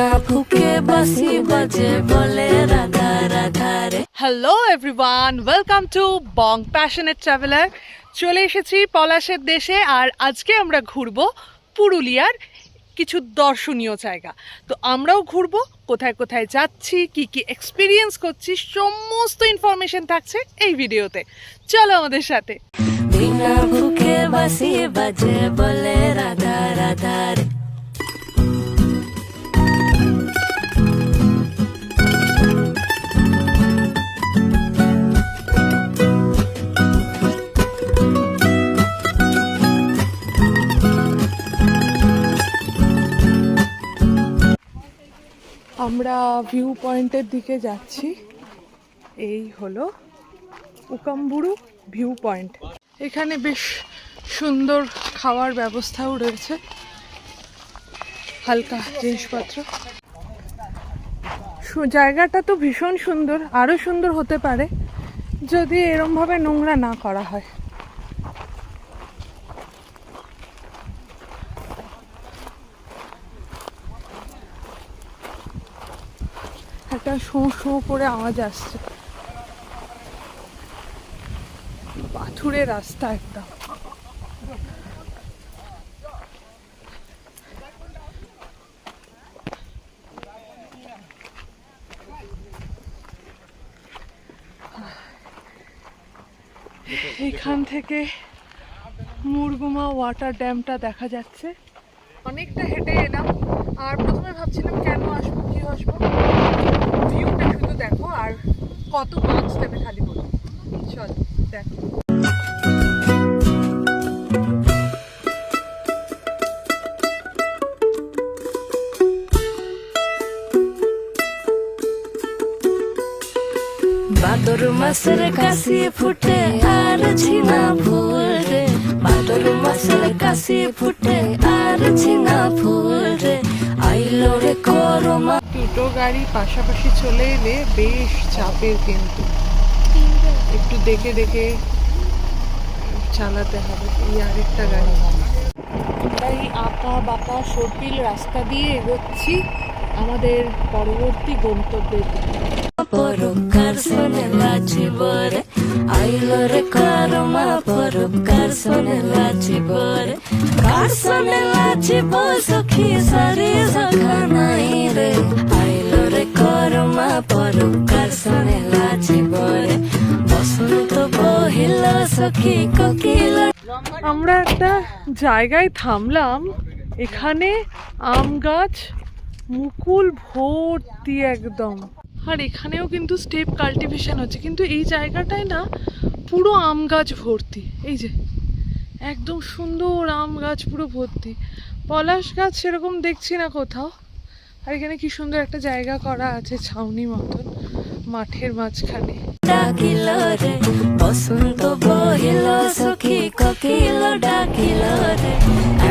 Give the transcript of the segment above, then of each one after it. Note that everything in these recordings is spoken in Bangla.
বিনা ফুকে বাসি বাজে বলে রাধা রাধা রে। Hello everyone welcome to Bong passionate traveller চলে এসেছি পলাশের দেশে আর আজকে আমরা ঘুরবো পুরুলিয়ার কিছু দর্শনীয় জায়গা। তো আমরাও ঘুরবো কোথায় কোথায় যাচ্ছি কি কি এক্সপিরিয়েন্স করছি সমস্ত ইনফরমেশন থাকছে এই ভিডিওতে। চলো আমাদের সাথে। বিনা বাসি বাজে বলে রাধা রাধা রে। আমরা ভিউ পয়েন্টের দিকে যাচ্ছি। এই হলো উকাম্বুরু ভিউ পয়েন্ট এখানে বেশ সুন্দর খাওয়ার ব্যবস্থাও রয়েছে। হালকা জিনিসপত্র। জায়গাটা তো ভীষণ সুন্দর আরও সুন্দর হতে পারে যদি এরমভাবে নোংরা না করা হয়। একটা শোঁ শোঁ করে আওয়াজ আসছে। পাথুরে রাস্তা একটা। এখান থেকে মুরগুমা ওয়াটার ড্যামটা দেখা যাচ্ছে। অনেকটা হেঁটে এলাম, আর প্রথমে ভাবছিলাম কেন আসব কি আসব? দেখো আর কত মাছ দেবে খালি বলো। চল, দেখো। ভাদর মাসের কাশি ফুটে, আর ঝিঙা ফুল রে। ভাদর মাসের কাশি ফুটে, আর ঝিঙা ফুল রে। আইলো রে করমা দুটো গাড়ি পাশাপাশি চলে এলে বেশ চাপের কিন্তু। একটু দেখে দেখে চালাতে হবে, এই আরেকটা গাড়ি। আমরা এই আঁকা বাঁকা সর্পিল রাস্তা দিয়ে এগোচ্ছি আমাদের পরবর্তী গন্তব্যের দিকে করমা পরকার শোনে লাচিব রে কার শোনে লাচিব সখী সারি সখা নাই রে আইলো রে করমা পরকার শোনে লাচিব রে বসন্ত বহিল সখী কোকিল আমরা একটা জায়গায় থামলাম। এখানে আম গাছ মুকুল ভর্তি একদম। আর এখানেও কিন্তু স্টেপ কাল্টিভেশন হচ্ছে, কিন্তু এই জায়গাটায় না পুরো আম গাছ ভর্তি। এই যে, একদম সুন্দর আম গাছ পুরো ভর্তি। পলাশ গাছ সেরকম দেখছি না কোথাও। আর এখানে কি সুন্দর একটা জায়গা করা আছে ছাউনি মতন। মাঠের মাঝখানে। ডাকিল রে বসন্ত বহিল সখী কোকিল ডাকিল রে।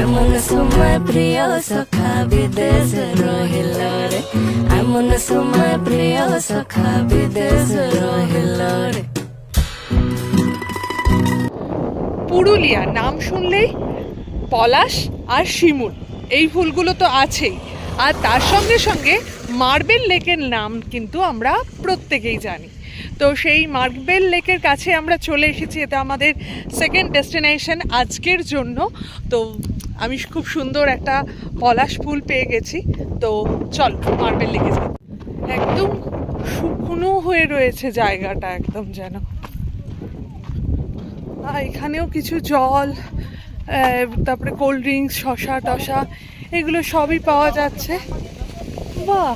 এমন সময় প্রিয় সখা বিদেশ রহিল রে। এমন সময় প্রিয় সখা বিদেশ রহিল রে। পুরুলিয়া নাম শুনলেই পলাশ আর শিমুল। এই ফুলগুলো তো আছেই। আর তার সঙ্গে সঙ্গে মার্বেল লেকের নাম কিন্তু আমরা প্রত্যেকেই জানি। তো সেই মার্বেল লেকের কাছে আমরা চলে এসেছি, এটা আমাদের সেকেন্ড ডেস্টিনেশন আজকের জন্য। তো আমি খুব সুন্দর একটা পলাশ ফুল পেয়ে গেছি। তো চল মার্বেল লেকে যাই। একদম শুকনো হয়ে রয়েছে জায়গাটা, একদম যেন। এখানেও কিছু জল তারপরে কোল্ড ড্রিঙ্কস, শশা টশা, এগুলো সবই পাওয়া যাচ্ছে। বাহ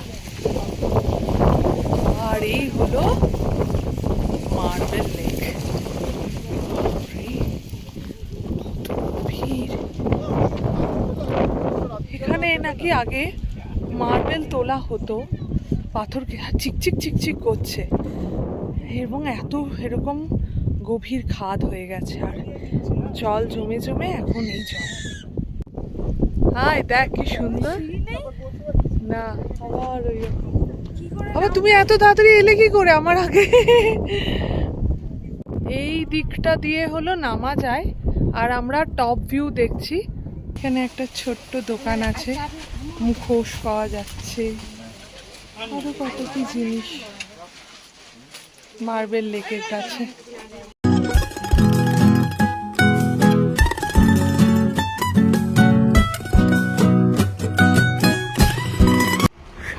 আর এই হলো মার্বেল লেক। এখানে নাকি আগে মার্বেল তোলা হতো, পাথর কি- চিকচিক চিকচিক করছে। এবং এত এরকম গভীর খাদ হয়ে গেছে, আর জল জমে জমে এখন এই জল। হাই দেখ কি সুন্দর। না, আবার ওই আবার তুমি এত তাড়াতাড়ি এলে কি করে আমার আগে? এই দিকটা দিয়ে হলো নামা যায়, আর আমরা টপ ভিউ দেখছি। এখানে একটা ছোট্ট দোকান আছে, মুখোশ পাওয়া যাচ্ছে। আরও কত কি জিনিস। মার্বেল লেকের কাছে।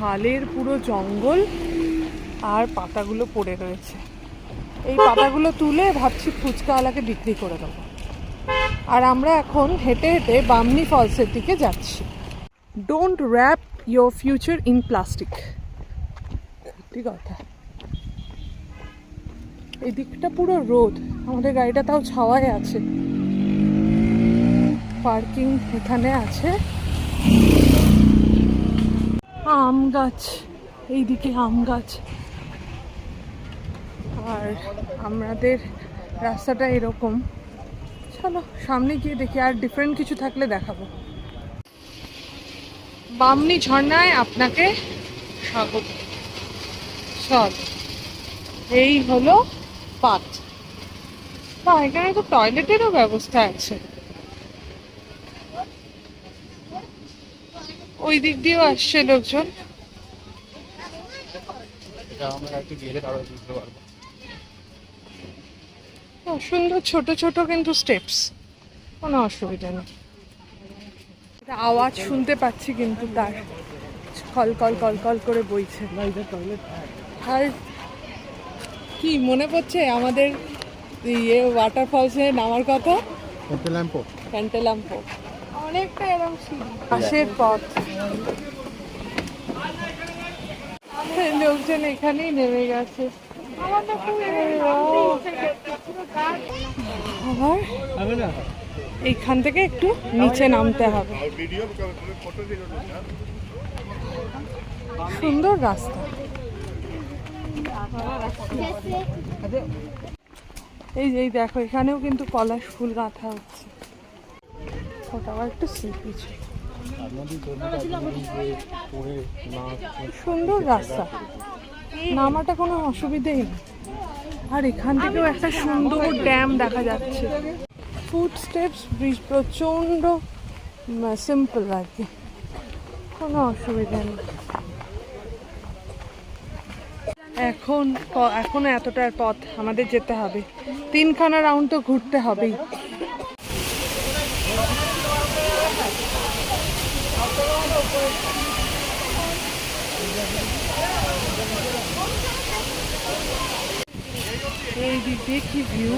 শালের পুরো জঙ্গল আর পাতাগুলো পড়ে রয়েছে। এই পাতাগুলো তুলে ভাবছি ফুচকাওয়ালাকে বিক্রি করে দেবো। আর আমরা এখন হেঁটে হেঁটে বামনি ফলসের দিকে যাচ্ছি। Don't wrap your future in plastic সত্যি কথা। এই দিকটা পুরো রোদ। আমাদের গাড়িটা তাও ছাওয়ায় আছে। পার্কিং এখানে আছে। আম গাছ, এইদিকে আম গাছ। আর আমাদের রাস্তাটা এরকম। চলো, সামনে গিয়ে দেখি আর ডিফারেন্ট কিছু থাকলে দেখাবো। বামনি ঝর্ণায় আপনাকে স্বাগত। চল, এই হলো পাট বা, এখানে তো টয়লেটেরও ব্যবস্থা আছে। ওই দিক দিয়েও আসছে লোকজন। সুন্দর ছোট ছোট কিন্তু স্টেপস কোনো অসুবিধা নেই। এটা আওয়াজ শুনতে পাচ্ছি কিন্তু তার। কল কল কল কল করে বইছে। আর কি মনে পড়ছে আমাদের ইয়ে ওয়াটারফলসে নামার কথা? ল্যাম্পো প্যান্টেলাম্পো অনেকটা পাশের পথ। লোকজন এখানেই নেমে গেছে। এইখান থেকে একটু নিচে নামতে হবে। সুন্দর রাস্তা। এই যে দেখো, এখানেও কিন্তু পলাশ ফুল গাঁথা হচ্ছে। ওটা আবার একটু পড়ে না সুন্দর রাস্তা। নামাটা কোনো অসুবিধেই নেই। আর এখান থেকেও একটা সুন্দর ড্যাম দেখা যাচ্ছে। ফুড স্টেপস ব্রিজ প্রচণ্ড সিম্পল আর কি। কোনো অসুবিধা নেই। এখন এখনও এতটার পথ আমাদের যেতে হবে। তিনখানা রাউন্ড তো ঘুরতে হবেই। এই দিক দিয়ে কি ভিউ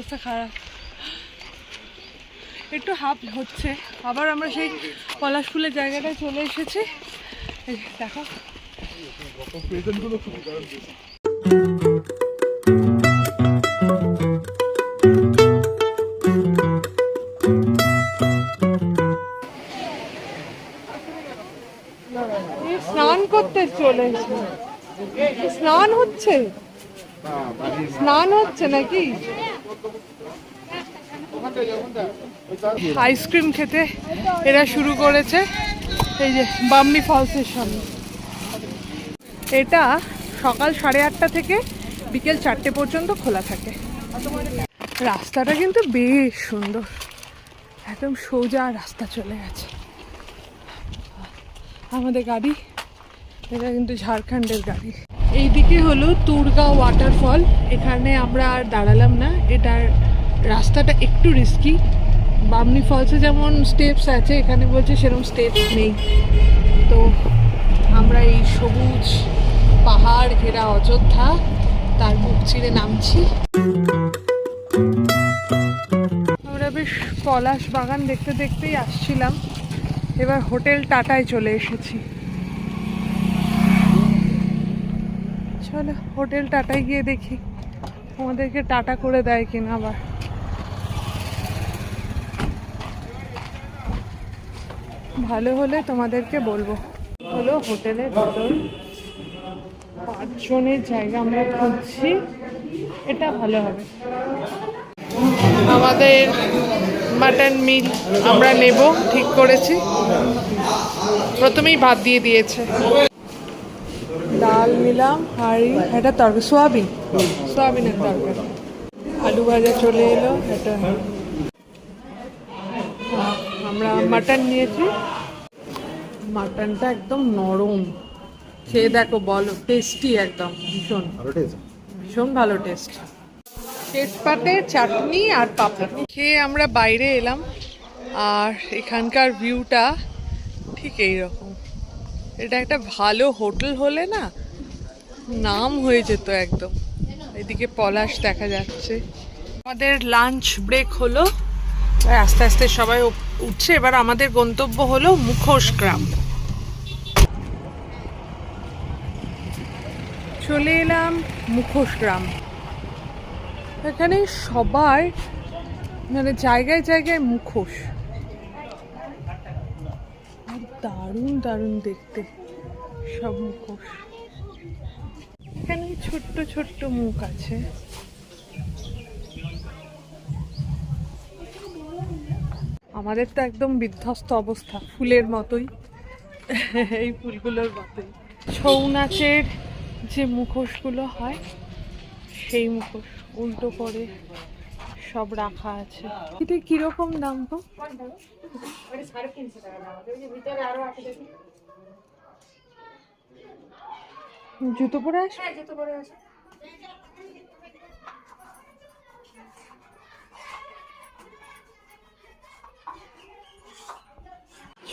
অবস্থা খারাপ। একটু হাফ হচ্ছে। আবার আমরা সেই পলাশ ফুলের জায়গাটায় চলে এসেছি। দেখো। স্নান করতে চলে স্নান হচ্ছে? স্নান হচ্ছে নাকি? আইসক্রিম খেতে এরা শুরু করেছে। এই যে বামনি ফলসের সামনে। এটা সকাল সাড়ে আটটা থেকে বিকেল চারটে পর্যন্ত খোলা থাকে। রাস্তাটা কিন্তু বেশ সুন্দর। একদম সোজা রাস্তা চলে গেছে। আমাদের গাড়ি, এটা কিন্তু ঝাড়খণ্ডের গাড়ি। এইদিকে হলো তুরগা ওয়াটারফল এখানে আমরা আর দাঁড়ালাম না। এটার রাস্তাটা একটু রিস্কি বামনি ফলসে যেমন স্টেপস আছে, এখানে বলছে সেরকম স্টেপস নেই। তো আমরা এই সবুজ পাহাড় ঘেরা অযোধ্যা, তার মুখ চিরে নামছি। আমরা বেশ পলাশ বাগান দেখতে দেখতেই আসছিলাম। এবার হোটেল টাটায় চলে এসেছি। চলো হোটেল টাটায় গিয়ে দেখি, আমাদেরকে টাটা করে দেয় কিনা আবার। ভালো হলে তোমাদেরকে বলব। হলো হোটেলের ভেতর পাঁচজনের জায়গা আমরা খুঁজছি। এটা ভালো হবে। আমাদের মাটন মিল আমরা নেব, ঠিক করেছি। প্রথমেই ভাত দিয়ে দিয়েছে। ডাল, নিলাম, হাঁড়ি, এটা তরকারি সোয়াবিন। সোয়াবিনের তরকারি। আলু ভাজা চলে এলো, এটা আমরা মাটন নিয়েছি। মাটনটা একদম নরম। খেয়ে দেখো বলো টেস্টি একদম ভীষণ। ভালো ভীষণ ভালো টেস্ট তেজপাতে চাটনি আর পাপড়। খেয়ে আমরা বাইরে এলাম আর এখানকার ভিউটা ঠিক এই রকম এটা একটা ভালো হোটেল হলে না নাম হয়ে যেত একদম। এদিকে পলাশ দেখা যাচ্ছে। আমাদের লাঞ্চ ব্রেক হলো। আস্তে আস্তে সবাই উঠছে, এবার আমাদের গন্তব্য হলো মুখোশ গ্রাম। চলে এলাম মুখোশ গ্রাম। এখানে সবার মানে জায়গায় জায়গায় মুখোশ। দারুণ দারুণ দেখতে সব মুখোশ। এখানে ছোট্ট ছোট্ট মুখ আছে। আমাদের তো একদম বিধ্বস্ত অবস্থা, ফুলের মতোই। এই ফুলগুলোর মতোই। ছৌ নাচের যে মুখোশগুলো হয়, সেই মুখোশ উল্টো করে সব রাখা আছে। এটা কীরকম দাম গো? জুতো পরে আসবে?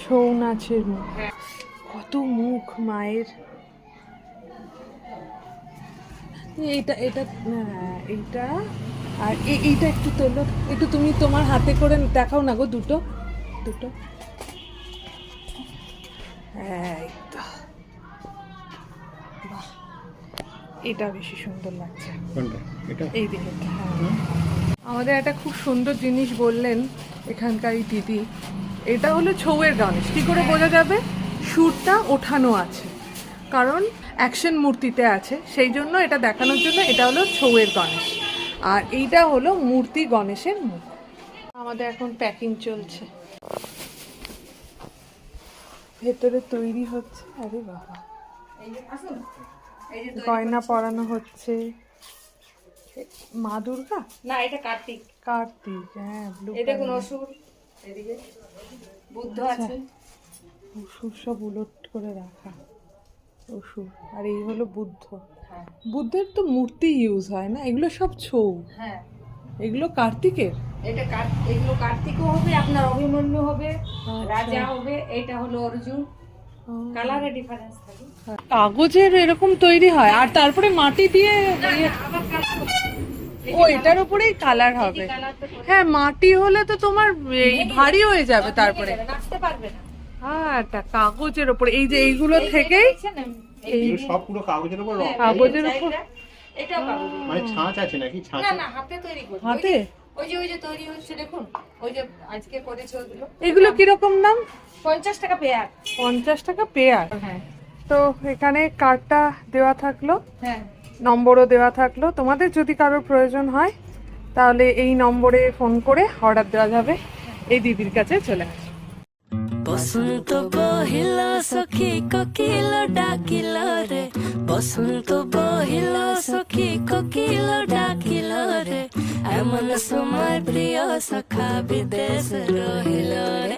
ছৌ নাচের মুখ। কত মুখ মায়ের। এইটা এটা এইটা আর এইটা একটু তোলো। একটু তুমি তোমার হাতে করে দেখাও না গো দুটো। দুটো। হ্যাঁ এটা বেশি সুন্দর লাগছে। এই দিকে হ্যাঁ। আমাদের একটা খুব সুন্দর জিনিস বললেন এখানকার এই দিদি। এটা হলো ছৌয়ের গণেশ কি করে বোঝা যাবে? সুরটা ওঠানো আছে। কারণ অ্যাকশন মূর্তিতে আছে। সেই জন্য এটা দেখানোর জন্য এটা হলো ছৌয়ের গণেশ আর এইটা হলো মূর্তি গণেশের মুখ। আমাদের এখন প্যাকিং চলছে। ভেতরে তৈরি হচ্ছে। আরে বাবা। গয়না পরানো হচ্ছে। মা দুর্গা? না এটা কার্তিক। কার্তিক হ্যাঁ ব্লু এই দেখুন অসুর? এদিকে? বুদ্ধ আছে? অসুর সব উলট করে রাখা। আর এই হলো বুদ্ধ। হ্যাঁ। বুদ্ধের তো মূর্তি ইউজ হয় না? এগুলো সব ছৌ। হ্যাঁ। এগুলো কার্তিকের? এটা এগুলো কার্তিকও হবে আপনার অভিমন্যু হবে রাজা হবে এটা হলো অর্জুন। কালারে ডিফারেন্স থাকে। কাগজের এরকম তৈরি হয়? আর তারপরে মাটি দিয়ে ইয়ে- ও এটার উপরেই কালার হবে। হ্যাঁ মাটি হলে তো তোমার এই ভারী হয়ে যাবে তারপরে। নাচতে পারবে না। হ্যাঁ একটা কাগজের উপরে এই যে এইগুলো থেকেই সব পুরো কাগজের উপর কাগজের উপর। মানে ছাঁচ আছে নাকি? ছাঁচ না না হাতে তৈরি হাতে? ওই যে ওই যে তৈরি হচ্ছে দেখুন ওই যে আজকে করেছে ওগুলো। এগুলো কীরকম দাম? পঞ্চাশ টাকা পেয়ার পঞ্চাশ টাকা পেয়ার হ্যাঁ। তো এখানে কার্ডটা দেওয়া থাকল। হ্যাঁ। নম্বরও দেওয়া থাকল। তোমাদের যদি কারোর প্রয়োজন হয়, তাহলে এই নম্বরে ফোন করে অর্ডার দেওয়া যাবে। এই দিদির কাছে চলে আসবে বসন্ত বহিল সখী ককিল ডাকিল রে। বসন্ত বহিল, সখী কোকিল ডাকিল রে। এমন সময় প্রিয় সখা বিদেশ রহিল রে।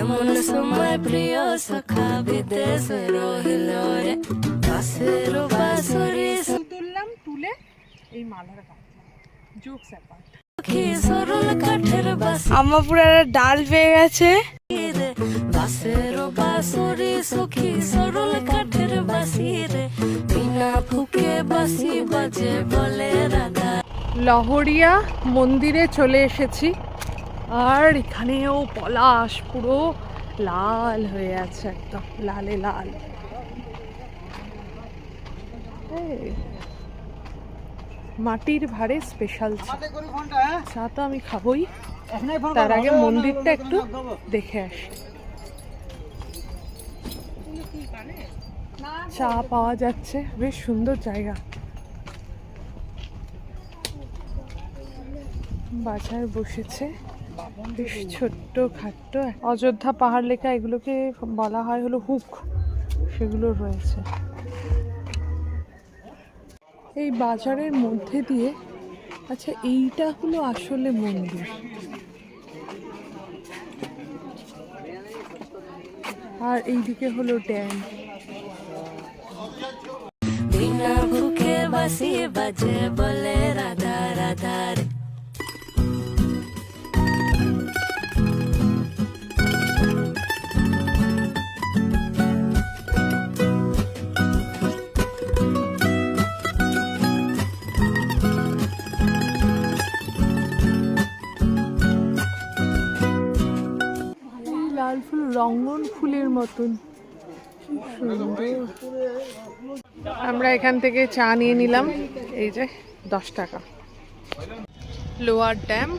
এমন সময় প্রিয় সখা বিদেশ রহিল রে। বাসের বাসুরি তুললাম তুলে এই মালার গাঁথলাম জোক স্যাপার্ট ডাল পেয়ে গেছে। বাজে বলে লহরিয়া মন্দিরে চলে এসেছি। আর এখানেও পলাশ পুরো লাল হয়ে আছে একদম, লালে লাল। মাটির ভারে স্পেশাল চা চা তো আমি খাবোই। তার আগে মন্দিরটা একটু দেখে আসি। চা পাওয়া যাচ্ছে বেশ সুন্দর জায়গা। বাজার বসেছে বেশ ছোট্ট খাট্ট। অযোধ্যা পাহাড় লেখা এগুলোকে বলা হয় হলো হুক সেগুলো রয়েছে। এই বাজারের মধ্যে দিয়ে আচ্ছা এইটা হলো আসলে মন্দির। আর এইদিকে হলো ড্যাম। বিনা বাসি বাজে বলে রাধা রাধা রঙ্গন ফুলের মতন। আমরা এখান থেকে চা নিয়ে নিলাম। এই যে, দশ টাকা। Lower dam.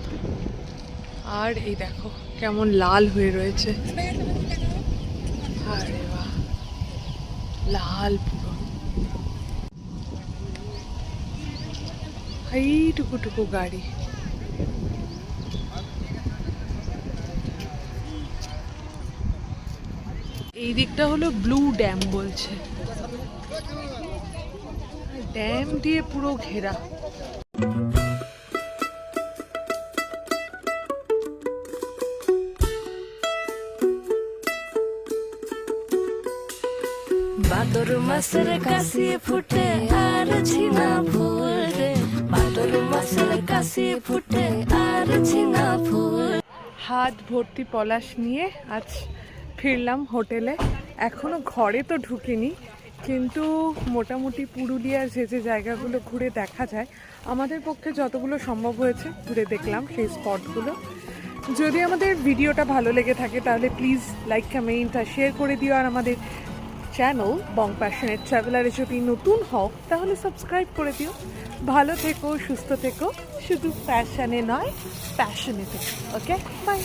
আর এই দেখো, কেমন লাল হয়ে রয়েছে। আরে বাহ, লাল পুরো। এইটুকু টুকু গাড়ি। এই দিকটা হলো ব্লু ড্যাম বলছে। ড্যাম দিয়ে পুরো ঘেরা। ভাদর মাসের কাশি ফুটে আর ঝিঙা ফুল রে। ভাদর মাসের কাশি ফুটে আর ঝিঙা ফুল। হাত ভর্তি পলাশ নিয়ে আজ ফিরলাম হোটেলে। এখনও ঘরে তো ঢুকিনি, কিন্তু মোটামুটি পুরুলিয়ার যে যে জায়গাগুলো ঘুরে দেখা যায়, আমাদের পক্ষে যতগুলো সম্ভব হয়েছে ঘুরে দেখলাম সেই স্পটগুলো। যদি আমাদের ভিডিওটা ভালো লেগে থাকে, তাহলে প্লিজ লাইক, কমেন্ট আর শেয়ার করে দিও। আর আমাদের চ্যানেল বং প্যাশনেট ট্রাভেলারে যদি নতুন হও, তাহলে সাবস্ক্রাইব করে দিও। ভালো থেকো, সুস্থ থেকো। শুধু প্যাশনে নয় প্যাশনে থেকো ওকে? বাই